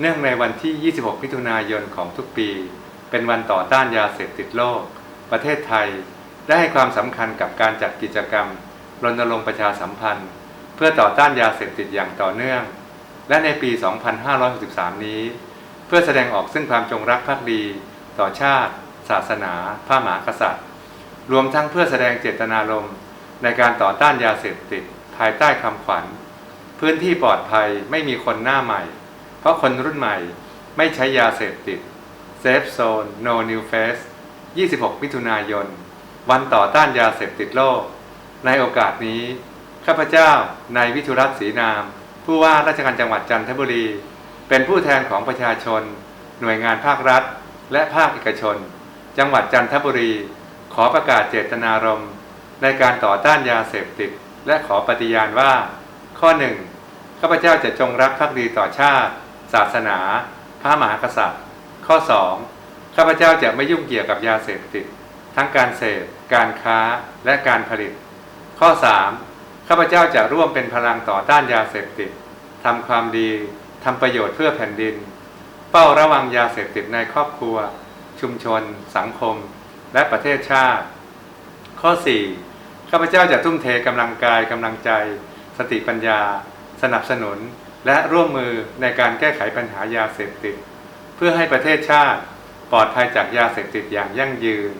เนื่องในวันที่ 26 มิถุนายนของทุกปี เป็นวันต่อต้านยาเสพติดโลก ประเทศไทยได้ให้ความสำคัญกับการจัดกิจกรรมรณรงค์ประชาสัมพันธ์ เพื่อต่อต้านยาเสพติดอย่างต่อเนื่อง และในปี 2563 นี้ เพื่อแสดงออกซึ่งความจงรักภักดี ต่อชาติ ศาสนา พระมหากษัตริย์ รวมทั้งเพื่อแสดงเจตนารมณ์ในการต่อต้านยาเสพติด ภายใต้คำขวัญ พื้นที่ปลอดภัยไม่มีคนหน้าใหม่ เพราะคนรุ่นใหม่ไม่ใช้ยาเสพติด Safe Zone No New Face 26 มิถุนายน วันต่อต้านยาเสพติดโลก ในโอกาสนี้ ข้าพเจ้านายวิทุรัตน์ศรีนาม ผู้ว่าราชการจังหวัดจันทบุรี เป็นผู้แทนของประชาชน หน่วยงานภาครัฐ และภาคเอกชน จังหวัดจันทบุรี ขอประกาศเจตนารมณ์ ในการต่อต้านยาเสพติด และขอปฏิญาณว่า ข้อหนึ่งข้าพเจ้าจะจงรักภักดีต่อชาติ ศาสนา พระมหากษัตริย์ ข้อ 2. ข้าพเจ้าจะไม่ยุ่งเกี่ยวกับยาเสพติด ทั้งการเสพ การค้าและการผลิต ข้อ 3. ข้าพเจ้าจะร่วมเป็นพลังต่อต้านยาเสพติดทำความดีทำประโยชน์เพื่อแผ่นดินเฝ้าระวังยาเสพติดในครอบครัว ชุมชน สังคม และประเทศชาติ ข้อ 4. ข้าพเจ้าจะทุ่มเทกำลังกายกำลังใจ สติปัญญา สนับสนุน และร่วมมือในการแก้ไขปัญหายาเสพติด เพื่อให้ประเทศชาติปลอดภัยจากยาเสพติดอย่างยั่งยืน